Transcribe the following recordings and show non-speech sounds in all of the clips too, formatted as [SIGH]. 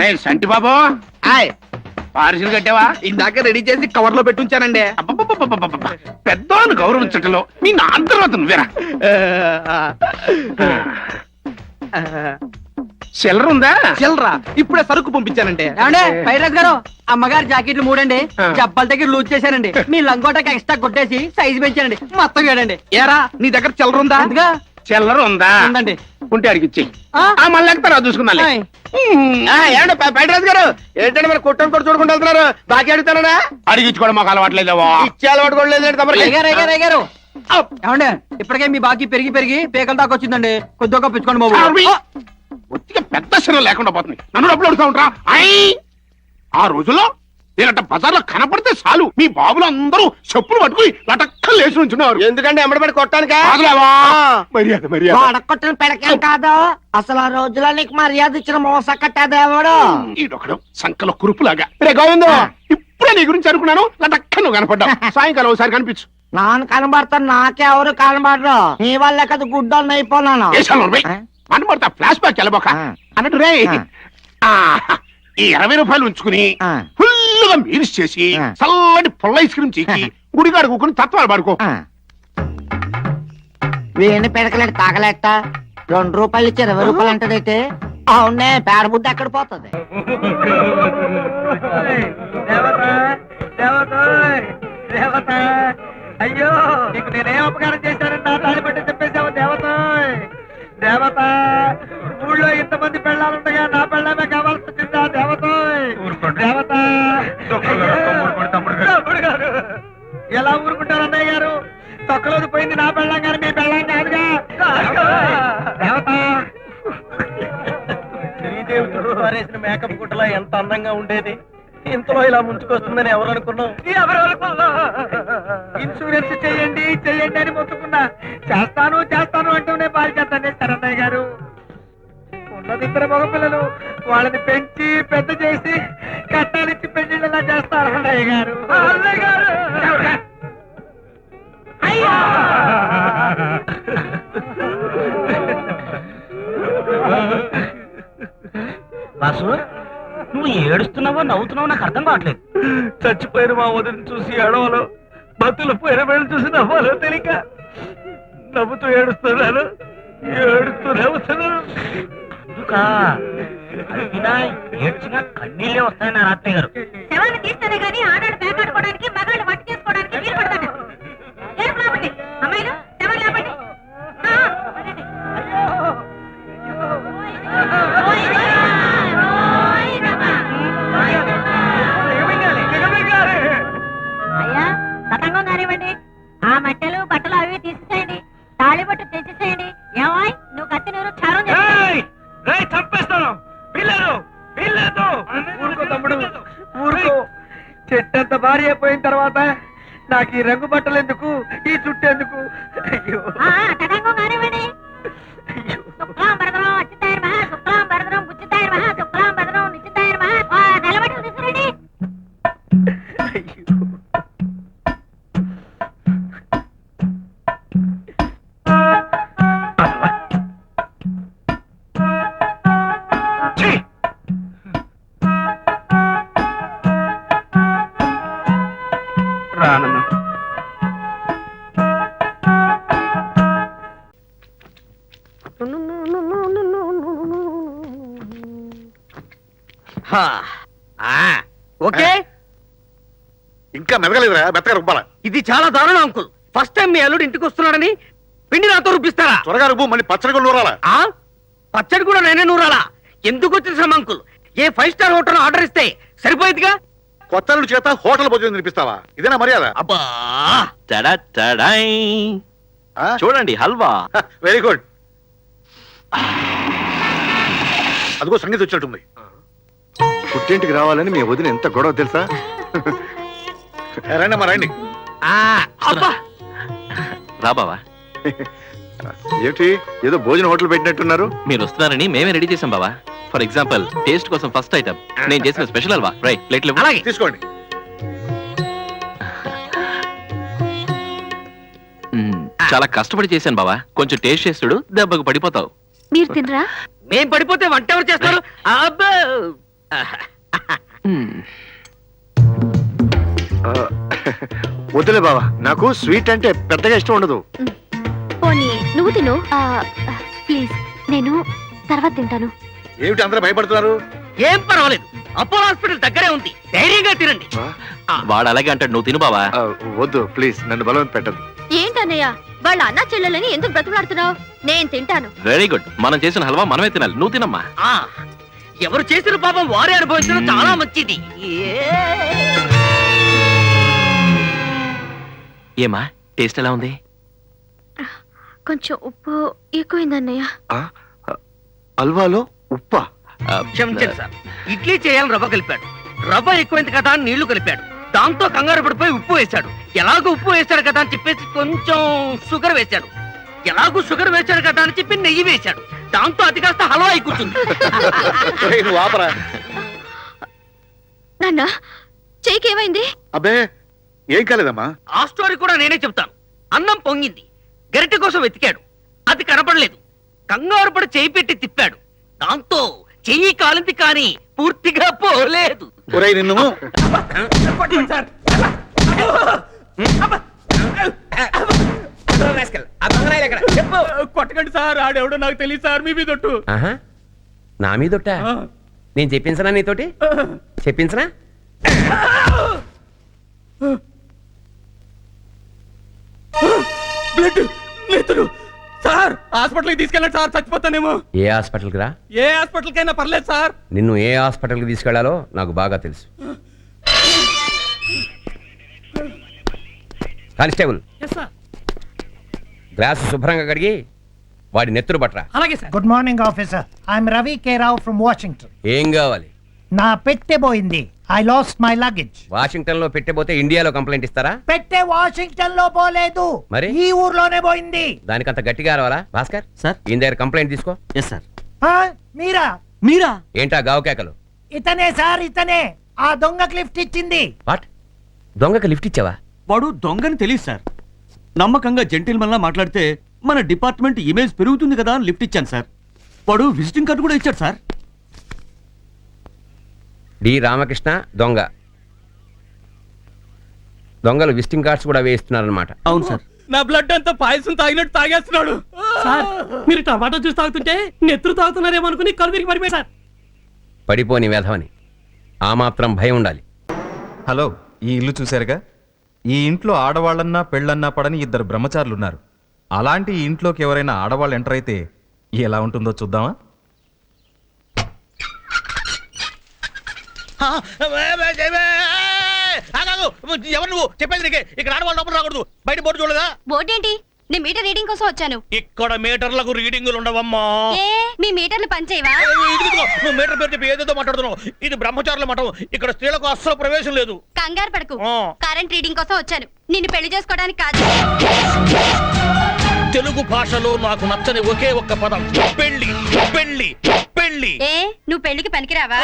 రే సంటి బాబు. ఆయ్. పార్సిల్ కట్టావా? ఇందాక రెడీ చేసి కవర్లో పెట్టుంచానండి. పెద్దవాళ్ళు గౌరవించటంలో మీ నా తర్వాత నువ్వేరా? చిల్లర ఉందా? చిల్లరా. ఇప్పుడే సరుకు పంపించానండి. ఏమండే పైరస్ గారు అమ్మగారు జాకెట్లు మూడండి. జబ్బల దగ్గర లూజ్ చేశానండి. [LAUGHS] మీ లంగోటకి ఎక్స్ట్రా కొట్టేసి సైజ్ పెంచానండి. మొత్తం వేడండి ఏరా నీ దగ్గర చిల్లర ఉందా? అందుగా చిల్లర ఉందా? ఉందండి. ఉంటే అడిగిచ్చి. ఆ? మళ్ళీ చూసుకుందాం ఆయ్. ఏమంటే బయటరాజు గారు ఏంటంటే మరి కొట్టని కొట్టు చూడకుండా వెళ్తున్నారు? బాకీ అడుగుతారా అడిగించుకోవడం మాకు అలవాట్లేదేవో ఇచ్చే అలవాటు కూడా లేదండి అయ్యారు ఏమండే ఇప్పటికే మీ బాకీ పెరిగి పెరిగి పేకల దాకా వచ్చిందండి. కొద్దిగా పిచ్చుకోండి బాబు. ఒత్తిగా పెద్ద సిరం లేకుండా పోతుంది. నన్ను డబ్బులు అడుగుతా ఉంటా ఆ రోజుల్లో నేనంట బజార్లో కనపడితే చాలు. మీ బాబులు అందరూ చెప్పులు పట్టుకుని లటక్కలు లేచి నుంచున్నారు. ఎందుకంటే ఎంబడబడి కొట్టానికా? మర్యాద మర్యాద. వాడకొట్టిన పెడకేం కాదు. అసలు ఆ రోజులో నీకు మర్యాద ఇచ్చిన మోస కట్టేదేవాడు ఈడొకడు సంకల కురుపులాగా. రే గోవిందు. ఇప్పుడే నీ గురించి అనుకున్నాను లటక్క నువ్వు కనపడ్డావు. [LAUGHS] సాయంకాలం ఒకసారి కనిపించు. నాన్న కనబడతాను నాకెవరు కనబడరు. నీ వల్లే కదా గుడ్డోళ్ళు అయిపోయినాను? మనబడతా ఫ్లాష్ బ్యాక్ వెళ్ళబోక. అన్నట్టు రే ఈ ఇరవై రూపాయలు ఉంచుకుని ఆ. ఫుల్గా మీల్స్ చేసి ఆ. చల్లటి పుల్ల ఐస్ క్రీమ్ చీకి గుడిగాడు కూకుని తత్వాలు పడుకో. వీణి పెడకలేడు తాగలేట. రెండు రూపాయలు ఇచ్చి ఇరవై రూపాయలు అంటదైతే అవునే పేడ బుద్ధి ఎక్కడ పోతుంది? అయ్యో నీకు నేనేం అపకారం చేశానని నా తాళి పట్టి చెప్పేశావు దేవత దేవత ఊళ్ళో ఇంతమంది పెళ్ళాలుండగా నా పెళ్ళామే కావాల్సి నా పెళ్ళాం గారు మీ పెళ్ళాం కాదుగా. దేవత. శ్రీదేవితో పారేసిన మేకప్ గుట్టలా ఎంత అందంగా ఉండేది. ఇంతలో ఇలా ముంచుకొస్తుందని ఎవరు అనుకున్నాం ఎవరు అనుకున్నాం? ఇన్సూరెన్స్ చేయండి చేయండి అని మొత్తుకున్నా. చేస్తాను చేస్తాను అంటూనే పాలు చేస్తానే శరణయ్య గారు. ఉన్నది ఇద్దరు మగపిల్లలు వాళ్ళని పెంచి పెద్ద చేసి కట్టాలిచ్చి పెళ్ళిళ్ళలా చేస్తారు అన్నయ్య గారు. అన్నయ్య గారు! బాసు నువ్వు ఏడుస్తున్నావో నవ్వుతున్నావో నాకు అర్థం కావట్లేదు. చచ్చిపోయిన మా వదిని చూసి ఏడవలో బతులు పోయిన వేళ చూసి నవ్వాలో తెలియక నవ్వుతూ ఏడుస్తున్నాను ఏడుస్తూ నవ్వుతున్నాను. అందుకా అడిగినా ఏడ్చినా కన్నీళ్ళే వస్తాయని రాత్రి గారు. శవాన్ని తీస్తేనే గానీ తతంగం కానివ్వండి ఆ మట్టెలు బట్టలు అవి తీసేసేయండి. తాళి బట్టు తెచ్చేసేయండి. ఏమాయ్ నువ్వు కత్తి నూరు క్షారం చేసి చంపేస్తాను. పిల్లలు పిల్లలు. ఊరుకో తమ్ముడు ఊరుకో. చెట్టంత భారీ అయిపోయిన తర్వాత నాకు ఈ రంగు బట్టలు ఎందుకు? ఈ చుట్టూ ఓకే. ఇంకా మెదగలేదురా మెత్తగా రుబ్బాల. ఇది చాలా దారుణం అంకుల్. ఫస్ట్ టైం మీ అల్లుడు ఇంటికి వస్తున్నాడని పిండి నాతో రూపిస్తారా త్వరగా రుబ్బు మళ్ళీ పచ్చడి కూడా నూరాల. ఆ? పచ్చడి కూడా నేనే నూరాలా? ఎందుకు వచ్చిన శ్రమ అంకుల్? ఏ ఫైవ్ స్టార్ హోటల్ ఆర్డర్ ఇస్తే సరిపోయేదిగా? కొత్త అల్లుడి చేత హోటల్ భోజనం తినిపిస్తావా? ఇదేనా మర్యాద? అబ్బా. టడాయ్. చూడండి హల్వా. వెరీ గుడ్ అదిగో సంగీతం వచ్చినట్టుంది. పుట్టింటికి రావాలని మీ వదిన ఎంత గొడవ తెలుసా? రండి అమ్మా రండి. ఆ, అబ్బా. రా బావా. ఏమిటి? ఏదో భోజన హోటల్ పెట్టినట్టున్నారు? మీరు వస్తున్నారని మేమే రెడీ చేసాం బావా. ఫర్ ఎగ్జాంపుల్ టేస్ట్ కోసం ఫస్ట్ ఐటమ్ నేను చేసిన స్పెషల్ హల్వా. రై ప్లేట్లు. అలాగే. తీసుకోండి. చాలా కష్టపడి చేశాను బావా. కొంచెం టేస్ట్ చేస్తుడు దెబ్బకు పడిపోతావు. మీరు తినరా? మేం పడిపోతే వంట ఎవరు చేస్తారు? అబ్బో! వద్దులే బావా నాకు స్వీట్ అంటే పెద్దగా ఇష్టం ఉండదు. పోనీ నువ్వు తిను. ప్లీజ్ నేను తర్వాత తింటాను. ఏమిటి అందరూ భయపడుతున్నారు? ఏం పర్వాలేదు. అపోలో హాస్పిటల్ దగ్గరే ఉంది. ధైర్యంగా తినండి. ఆ, వాడు అలాగే అంటాడు నువ్వు తిను బావా. వద్దు ప్లీజ్ నన్ను బలవంత పెట్టదు ఏంటన్నయ్య వాళ్ళ అన్న చెల్లెలని ఎందుకు బ్రతులాడుతున్నావు నేను తింటాను. వెరీ గుడ్ మనం చేసిన హల్వా మనమే తినాలి. నువ్వు తినమ్మా. ఆ ఎవరు చేసిన పాపం వారే అనుభవించడం చాలా మంచిది. ఏమా? టేస్ట్ ఎలా ఉంది? కొంచెం ఉప్పు ఎక్కువైందన్నయ్య ఆ, ఆ, అల్వాలో ఉప్పా? ఆ, క్షమించండి సార్. ఇడ్లీ చేయాలని రవ్వ కలిపాడు. రవ్వ ఎక్కువైంది కదా అని నీళ్ళు కలిపాడు. దాంతో కంగారు పడిపోయి ఉప్పు వేశాడు. ఎలాగో ఉప్పు వేశాడు కదా అని చెప్పేసి కొంచెం షుగర్ వేశాడు. ఎలాగో షుగర్ వేశాడు కదా అని చెప్పి నెయ్యి వేశాడు. దాంతో అది కాస్త హల్వా అయి కూర్చుంది. ఒరేయ్, నువ్వు ఆపరా. నాన్న చెయ్యికి ఏమైంది? అబ్బే ఏం కాలేదమ్మా? ఆ స్టోరీ కూడా నేనే చెప్తాను. అన్నం పొంగింది. గరిటె కోసం వెతికాడు. అది కనపడలేదు. కంగారు పడి చేయి పెట్టి తిప్పాడు. దాంతో చెయ్యి కాలింది కానీ పూర్తిగా పోలేదు. ఒరేయ్ నిన్ను. కొట్టకండి సార్ ఆడెవడో నాకు తెలియదు సార్ మీ మీదొట్టు. ఆహా నా మీదొట్ట? నేను చెప్పించనా నీతోటి? చెప్పించనా? బ్లడ్ నెత్తురు సార్ హాస్పిటల్కి తీసుకెళ్ళండి సార్ చచ్చిపోతానేమో. ఏ హాస్పిటల్కి రా? ఏ హాస్పిటల్కైనా పర్లేదు సార్. నిన్ను ఏ హాస్పిటల్కి తీసుకెళ్ళాలో నాకు బాగా తెలుసు. కానిస్టేబుల్ గ్లాసు శుభ్రంగా కడిగి వాడి నెత్తురు పట్రా అలాగే sir. Good morning officer I'm Ravi K Rao from Washington ఏం కావాలి? నా పెట్టె పోయింది. ఐ లాస్ట్ మై లగేజ్ వాషింగ్టన్లో పెట్టబోతే ఇండియాలో కంప్లైంట్ ఇస్తారా? పెట్టె వాషింగ్టన్లో పోలేదు. మరి? ఈ ఊర్లోనే పోయింది. దానికంత గట్టిగా రావాలా భాస్కర్? సార్. ఈయన దగ్గర కంప్లైంట్ తీసుకో. ఎస్ సార్ ఆ, మీరా? మీరా? ఏంటా గావు కేకలు? ఇతనే సార్ ఇతనే. ఆ దొంగకి లిఫ్ట్ ఇచ్చింది. వాట్? దొంగకి లిఫ్ట్ ఇచ్చావా? వాడు దొంగని తెలియదు సార్. నమ్మకంగా జెంటిల్మన్లా మాట్లాడితే మన డిపార్ట్మెంట్ ఇమేజ్ పెరుగుతుంది కదా అని లిఫ్ట్ ఇచ్చాను సార్. వాడు విజిటింగ్ కార్డు కూడా ఇచ్చాడు సార్. డి రామకృష్ణ దొంగ. దొంగలు విజిటింగ్ కార్డ్స్ కూడా వేయిస్తున్నారనమాట అవును సార్. నా బ్లడ్ అంతా పాయసం తాగినట్టు తాగేస్తున్నాడు. సార్ మీరు టమాటో జ్యూస్ తాగుతుంటే నెత్తురు తాగుతున్నారేమో అనుకుని కళ్ళు తిరిగి పడిపోయి సార్. పడిపోని వేధవని ఆ మాత్రం భయం ఉండాలి. హలో ఈ ఇల్లు చూశారుగా? ఈ ఇంట్లో ఆడవాళ్ళన్నా పెళ్ళన్నా పడని ఇద్దరు బ్రహ్మచారులు ఉన్నారు అలాంటి ఈ ఇంట్లోకి ఎవరైనా ఆడవాళ్ళు ఎంటర్ అయితే ఎలా ఉంటుందో చూద్దామా? ఎవరు నువ్వు? చెప్పేది నీకే. ఇక్కడ ఆడవాళ్ళు లోపల రాకూడదు. బయట బోర్డు చూడదా బోర్డు ఏంటి నేను మీటర్ రీడింగ్ కోసం వచ్చాను. ఇక్కడ మీటర్లకు రీడింగులు ఉండవమ్మా. ఏ మీ మీటర్లు పనిచేయవా? నువ్వు మీటర్ పేరు చెప్పి ఏదేదో మాట్లాడుతున్నావు. ఇది బ్రహ్మచారుల మఠం. ఇక్కడ స్త్రీలకు అస్సలు ప్రవేశం లేదు. కంగారు పడకు. కరెంట్ రీడింగ్ కోసం వచ్చాను. నిన్ను పెళ్ళి చేసుకోవడానికి కాదు. తెలుగు భాషలో నాకు నచ్చని ఒకే ఒక్క పదం. పెళ్ళి పెళ్ళి. నువ్వు పెళ్ళికి పనికిరావా?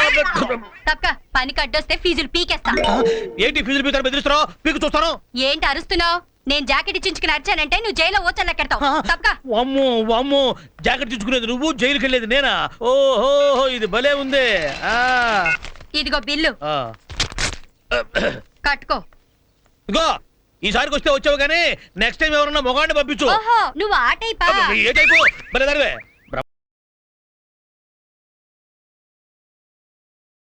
తప్పక. పని కట్టొస్తే ఫీజులు పీకేస్తా. ఏంటి ఫీజులు పీకారు బెదిరిస్తారో పీకు చూస్తాను. ఏంటి అరుస్తున్నావు? నేను జాకెట్ ఇచ్చించుకుని అరిచానంటే నువ్వు జైల్లో ఓచల్లెక్కెడతావు తప్పక. వామ్మో వామ్మో. జాకెట్ తీసుకునేది నువ్వు జైలుకి వెళ్ళేది నేనా? ఓహో ఇది భలే ఉంది. ఇదిగో బిల్లు. కట్టుకో. ఇగో ఈసారికి వస్తే వచ్చావు కానీ నెక్స్ట్ టైం ఎవరన్నా మొగాడిని పంపించు. నువ్వు ఆ టైపా? ఏ టైపు? భలే